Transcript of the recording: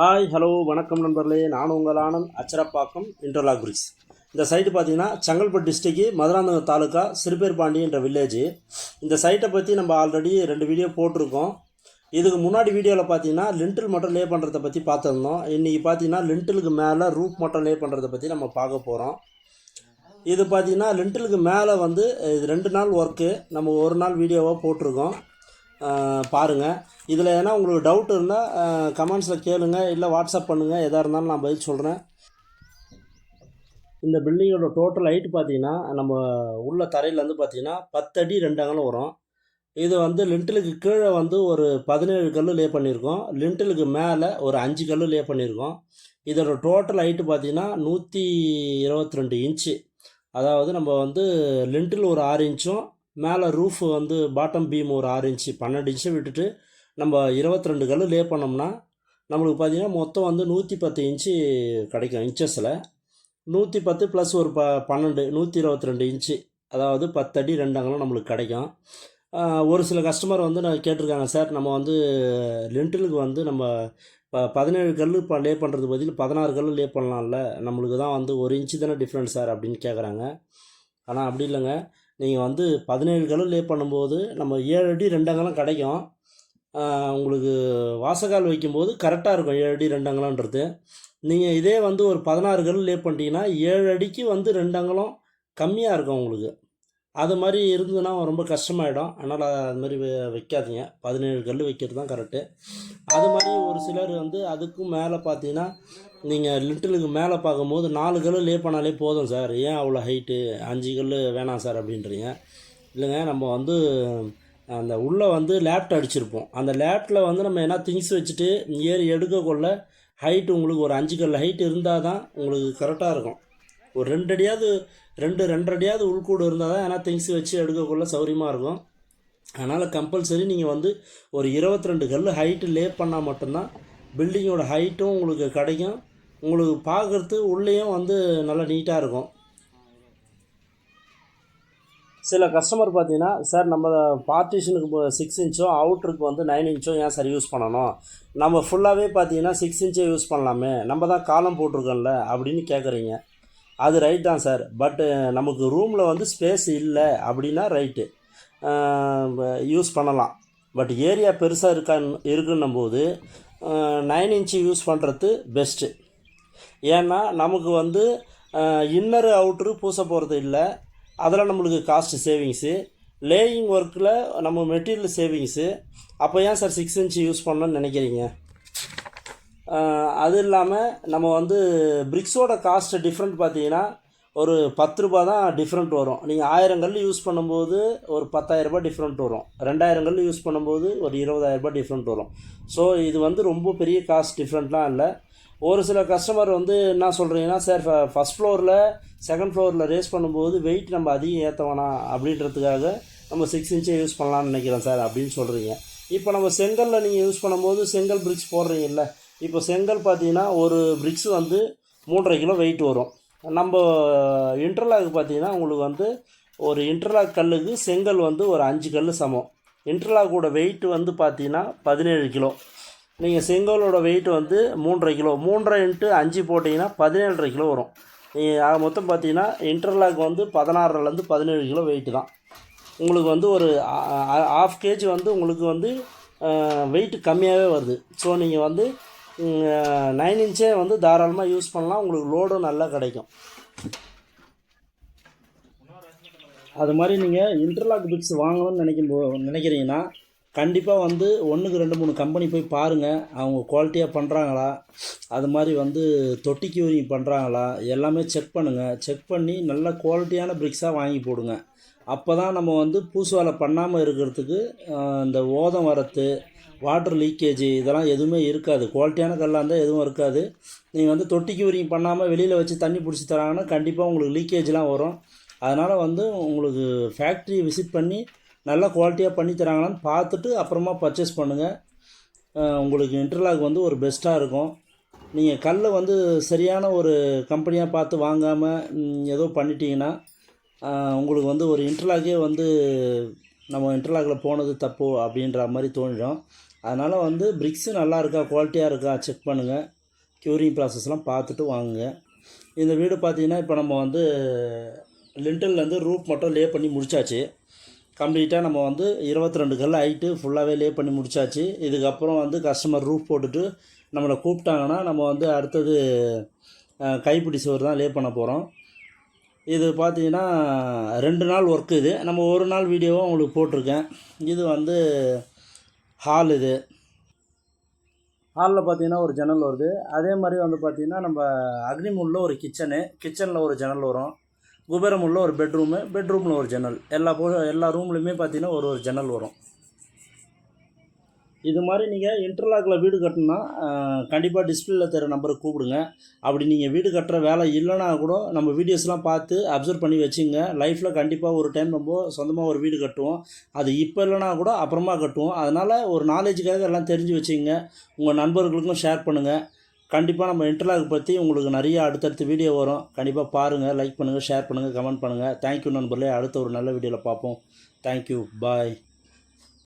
Hi hello வணக்கம் நண்பர்களே. நான் உங்கள் ஆனந்த் அச்சரப்பாக்கம் இன்டர்லாக் பிரிக்ஸ் இந்த சைட்டு பார்த்தீங்கன்னா செங்கல்பட்டு டிஸ்ட்ரிக்கு மதுராந்தகம் தாலுக்கா சிறுபேர்பாண்டி என்ற வில்லேஜ் இந்த சைட்டை பற்றி நம்ம ஆல்ரெடி ரெண்டு வீடியோ போட்டிருக்கோம். இதுக்கு முன்னாடி வீடியோவில் பார்த்தீங்கன்னா லிண்டில் மட்டும் லே பண்ணுறதை பற்றி பார்த்துருந்தோம். இன்றைக்கி பார்த்தீங்கன்னா லிண்டிலுக்கு மேலே ரூப் மட்டும் லே பண்ணுறதை பற்றி நம்ம பார்க்க போகிறோம் இது பார்த்தீங்கன்னா லிண்டிலுக்கு மேலே வந்து இது ரெண்டு நாள் ஒர்க்கு நம்ம ஒரு நாள் வீடியோவாக போட்டிருக்கோம். பாருங்கள் இதில் எதனா உங்களுக்கு டவுட் இருந்தால் கமெண்ட்ஸில் கேளுங்கள் இல்லை வாட்ஸ்அப் பண்ணுங்கள் எதாக இருந்தாலும் நான் பதில் சொல்கிறேன் இந்த பில்டிங்கோட டோட்டல் ஹைட் பார்த்தீங்கன்னா நம்ம உள்ள தரையிலேருந்து பார்த்தீங்கன்னா பத்து அடி ரெண்டு அங்கலம் வரும். இது வந்து லிண்டலுக்கு கீழே வந்து ஒரு பதினேழு கல் லே பண்ணியிருக்கோம். லிண்டலுக்கு மேலே ஒரு அஞ்சு கல் லே பண்ணியிருக்கோம். இதோட டோட்டல் ஹைட்டு பார்த்தீங்கன்னா நூற்றி இருபத்தி ரெண்டு இன்ச்சு அதாவது நம்ம வந்து லிண்டில் ஒரு ஆறு இன்ச்சும் மேலே ரூஃப் வந்து பாட்டம் பீம் ஒரு ஆறு இன்ச்சு பன்னெண்டு இன்ச்சு விட்டுட்டு நம்ம இருபத்தி ரெண்டு கல் லே பண்ணோம்னா நம்மளுக்கு பார்த்தீங்கன்னா மொத்தம் வந்து நூற்றி பத்து இன்ச்சு கிடைக்கும் இன்ச்சஸில் நூற்றி பத்து ப்ளஸ் ஒரு ப பன்னெண்டு நூற்றி இருபத்தி ரெண்டு இன்ச்சு அதாவது பத்தடி ரெண்டு அங்கலம் நம்மளுக்கு கிடைக்கும். ஒரு சில கஸ்டமர் வந்து நான் கேட்டிருக்காங்க சார் நம்ம வந்து லிண்டலுக்கு வந்து நம்ம இப்போ பதினேழு கல் இப்போ லே பண்ணுறது பதில் பதினாறு கல் லே பண்ணலாம்ல. நம்மளுக்கு தான் வந்து ஒரு இன்ச்சு தானே டிஃப்ரெண்ட் சார் அப்படின்னு கேட்குறாங்க ஆனால் அப்படி இல்லைங்க. நீங்கள் வந்து பதினேழு கல் லே பண்ணும்போது நம்ம ஏழு அடி ரெண்டங்கலம் கிடைக்கும். உங்களுக்கு வாசகால் வைக்கும்போது கரெக்டாக இருக்கும் ஏழு அடி ரெண்டங்கலன்றது நீங்கள் இதே வந்து ஒரு பதினாறு கல் லே பண்ணிட்டீங்கன்னா ஏழு அடிக்கு வந்து ரெண்டங்கலம் கம்மியாக இருக்கும் உங்களுக்கு. அது மாதிரி இருந்ததுன்னா ரொம்ப கஷ்டமாயிடும். அதனால் அது மாதிரி வைக்காதீங்க. பதினேழு கல் வைக்கிறது தான் கரெக்டு அது மாதிரி ஒரு சிலர் வந்து அதுக்கும் மேலே பார்த்தீங்கன்னா நீங்கள் லிட்டிலுக்கு மேலே பார்க்கும்போது நாலு கல் லே பண்ணாலே போதும் சார். ஏன் அவ்வளோ ஹைட்டு அஞ்சு கல் வேணாம் சார் அப்படின்றீங்க. இல்லைங்க நம்ம வந்து அந்த உள்ளே வந்து லேப்ட் அடிச்சிருப்போம். அந்த லேப்டில் வந்து நம்ம என்ன திங்ஸ் வச்சுட்டு ஏறி எடுக்கக்குள்ள ஹைட் உங்களுக்கு ஒரு அஞ்சு கல் ஹைட் இருந்தால் தான் உங்களுக்கு கரெக்டாக இருக்கும். ஒரு ரெண்டு அடியாவது ரெண்டு ரெண்டடியாவது உள்கூடு இருந்தால் தான் ஏன்னா திங்ஸ் வச்சு எடுக்கக்குள்ள சௌரியமாக இருக்கும். அதனால் கம்பல்சரி நீங்கள் வந்து ஒரு இருபத்தி ரெண்டு கல் ஹைட்டு லே பண்ணால் மட்டும்தான் பில்டிங்கோட ஹைட்டும் உங்களுக்கு கிடைக்கும். உங்களுக்கு பார்க்குறது உள்ளேயும் வந்து நல்லா நீட்டாக இருக்கும். சில கஸ்டமர் பார்த்தீங்கன்னா சார் நம்ம பார்ட்டிஷனுக்கு சிக்ஸ் இன்ச்சும் அவுட்ருக்கு வந்து நைன் இன்ச்சும் ஏன் சார் யூஸ் பண்ணணும்? நம்ம ஃபுல்லாகவே பார்த்தீங்கன்னா சிக்ஸ் இன்ச்சே யூஸ் பண்ணலாமே. நம்ம தான் காலம் போட்டிருக்கோம்ல அப்படின்னு கேட்குறீங்க அது ரைட் தான் சார் பட்டு uh, நமக்கு ரூமில் வந்து ஸ்பேஸ் இல்லை அப்படின்னா ரைட்டு யூஸ் uh, பண்ணலாம். பட் ஏரியா பெருசாக இருக்கான் இருக்குன்னும் போது நைன் uh, இன்ச்சு யூஸ் பண்ணுறது பெஸ்ட்டு ஏன்னா நமக்கு வந்து இன்னரு அவுட்ரு பூச போகிறது இல்லை. அதில் நம்மளுக்கு காஸ்ட் சேவிங்ஸு லேயிங் ஒர்க்கில் நம்ம மெட்டீரியல் சேவிங்ஸு அப்போ ஏன் சார் சிக்ஸ் இன்ச்சு யூஸ் பண்ணணும்னு நினைக்கிறீங்க? அது இல்லாமல் நம்ம வந்து பிரிக்ஸோட காஸ்ட் டிஃப்ரெண்ட் பார்த்தீங்கன்னா ஒரு பத்து ரூபா தான் டிஃப்ரெண்ட் வரும். நீங்கள் ஆயிரம் கல் யூஸ் பண்ணும்போது ஒரு பத்தாயிரம் ரூபாய் டிஃப்ரெண்ட் வரும். ரெண்டாயிரம் கல் யூஸ் பண்ணும்போது ஒரு இருபதாயிரம் ரூபாய் டிஃப்ரெண்ட் வரும். ஸோ இது வந்து ரொம்ப பெரிய காஸ்ட் டிஃப்ரெண்ட்லாம் இல்லை. ஒரு சில கஸ்டமர் வந்து என்ன சொல்கிறீங்கன்னா சார் ஃபஸ்ட் ஃப்ளோரில் செகண்ட் ஃப்ளோரில் ரேஸ் பண்ணும்போது வெயிட் நம்ம அதிகம் ஏற்ற வேணாம். அப்படின்றதுக்காக நம்ம சிக்ஸ் இன்ச்சே யூஸ் பண்ணலாம்னு நினைக்கிறோம் சார் அப்படின்னு சொல்கிறீங்க இப்போ நம்ம செங்கலில் நீங்கள் யூஸ் பண்ணும்போது செங்கல் பிரிக்ஸ் போடுறீங்கல்ல இப்போ செங்கல் பார்த்தீங்கன்னா ஒரு பிரிக்ஸ் வந்து மூன்றரை கிலோ வெயிட் வரும். நம்ம இன்டர்லாக் பார்த்தீங்கன்னா உங்களுக்கு வந்து ஒரு இன்டர்லாக் கல்லுக்கு செங்கல் வந்து ஒரு அஞ்சு கல் சமம். இன்டர்லாக்கோட வெயிட் வந்து பார்த்தீங்கன்னா பதினேழு கிலோ. நீங்கள் செங்கலோட வெயிட் வந்து மூன்றரை கிலோ. மூன்றரை இன்ட்டு அஞ்சு போட்டிங்கன்னா பதினேழரை கிலோ வரும். நீங்கள் ஆக மொத்தம் பார்த்தீங்கன்னா இன்டர்லாக் வந்து பதினாறுலேருந்து பதினேழு கிலோ வெயிட்டு தான். உங்களுக்கு வந்து ஒரு ஆஃப் கேஜி வந்து உங்களுக்கு வந்து வெயிட் கம்மியாகவே வருது. ஸோ நீங்கள் வந்து நைன் இன்ச்சே வந்து தாராளமாக யூஸ் பண்ணலாம். உங்களுக்கு லோடும் நல்லா கிடைக்கும். அது மாதிரி நீங்கள் இன்டர்லாக் பிக்ஸ் வாங்கணும்னு நினைக்கும் போ நினைக்கிறீங்கன்னா கண்டிப்பாக வந்து ஒன்றுக்கு ரெண்டு மூணு கம்பெனி போய் பாருங்கள் அவங்க குவாலிட்டியாக பண்ணுறாங்களா அது மாதிரி வந்து தொட்டி கியூரிங் பண்ணுறாங்களா எல்லாமே செக் பண்ணுங்கள் செக் பண்ணி நல்ல குவாலிட்டியான பிரிக்ஸாக வாங்கி போடுங்க. அப்போ தான் நம்ம வந்து பூசு வேலை பண்ணாமல் இருக்கிறதுக்கு இந்த ஓதம் வரத்து வாட்டர் லீக்கேஜ் இதெல்லாம் எதுவுமே இருக்காது. குவாலிட்டியான கல்லாக இருந்தால் எதுவும் இருக்காது. நீங்கள் வந்து தொட்டி கியூரிங் பண்ணாமல் வெளியில் வச்சு தண்ணி பிடிச்சி தராங்கன்னா கண்டிப்பாக உங்களுக்கு லீக்கேஜ்லாம் வரும். அதனால் வந்து உங்களுக்கு ஃபேக்ட்ரி விசிட் பண்ணி நல்லா குவாலிட்டியாக பண்ணி தராங்களான்னு பார்த்துட்டு அப்புறமா பர்ச்சேஸ் பண்ணுங்கள் உங்களுக்கு இன்டர்லாக் வந்து ஒரு பெஸ்ட்டாக இருக்கும். நீங்கள் கல் வந்து சரியான ஒரு கம்பெனியாக பார்த்து வாங்காமல் ஏதோ பண்ணிட்டீங்கன்னா உங்களுக்கு வந்து ஒரு இன்டர்லாக்கே வந்து நம்ம இன்டர்லாக்கில் போனது தப்பு அப்படின்ற மாதிரி தோணிடும் அதனால் வந்து பிரிக்ஸு நல்லா இருக்கா குவாலிட்டியாக இருக்கா செக் பண்ணுங்கள் க்யூரிங் ப்ராசஸ்லாம் பார்த்துட்டு வாங்குங்க. இந்த வீடு பார்த்தீங்கன்னா இப்போ நம்ம வந்து லிண்டல்லேருந்து ரூப் மட்டும் லே பண்ணி முடிச்சாச்சு. கம்ப்ளீட்டாக நம்ம வந்து இருபத்தி ரெண்டு கல் ஹைட்டு ஃபுல்லாகவே லே பண்ணி முடிச்சாச்சு. இதுக்கப்புறம் வந்து கஸ்டமர் ரூப் போட்டுட்டு நம்மளை கூப்பிட்டாங்கன்னா நம்ம வந்து அடுத்தது கைப்பிடி சுவர் தான் லே பண்ண போகிறோம் இது பார்த்தீங்கன்னா ரெண்டு நாள் ஒர்க் இது. நம்ம ஒரு நாள் வீடியோவும் உங்களுக்கு போட்டிருக்கேன். இது வந்து ஹால் இது. ஹாலில் பார்த்தீங்கன்னா ஒரு ஜன்னல் வருது. அதே மாதிரி வந்து பார்த்திங்கன்னா நம்ம அக்னிமுல்ல ஒரு கிச்சனு கிச்சனில் ஒரு ஜன்னல் வரும். குபேரமுள்ள ஒரு பெட்ரூமு பெட்ரூமில் ஒரு ஜன்னல். எல்லா போ எல்லா ரூம்லையுமே பார்த்தீங்கன்னா ஒரு ஒரு ஜன்னல் வரும். இது மாதிரி நீங்கள் இன்டர்லாக்கில் வீடு கட்டணும்னா கண்டிப்பாக டிஸ்பிளேல தர நம்பருக்கு கூப்பிடுங்க. அப்படி நீங்கள் வீடு கட்டுற வேலை இல்லைனா கூட நம்ம வீடியோஸ்லாம் பார்த்து அப்சர்வ் பண்ணி வச்சுங்க. லைஃப்பில் கண்டிப்பாக ஒரு டைம் நம்ம சொந்தமாக ஒரு வீடு கட்டுவோம். அது இப்போ இல்லைனா கூட அப்புறமா கட்டுவோம். அதனால் ஒரு நாலேஜுக்காக எல்லாம் தெரிஞ்சு வச்சுங்க. உங்கள் நண்பர்களுக்கும் ஷேர் பண்ணுங்கள் கண்டிப்பாக நம்ம இன்டர்லாக் பற்றி உங்களுக்கு நிறைய அடுத்தடுத்து வீடியோ வரும். கண்டிப்பாக பாருங்கள் லைக் பண்ணுங்கள் ஷேர் பண்ணுங்கள் கமெண்ட் பண்ணுங்கள் தேங்க்யூ நண்பர்களே. அடுத்த ஒரு நல்ல வீடியோவில் பார்ப்போம். Thank you bye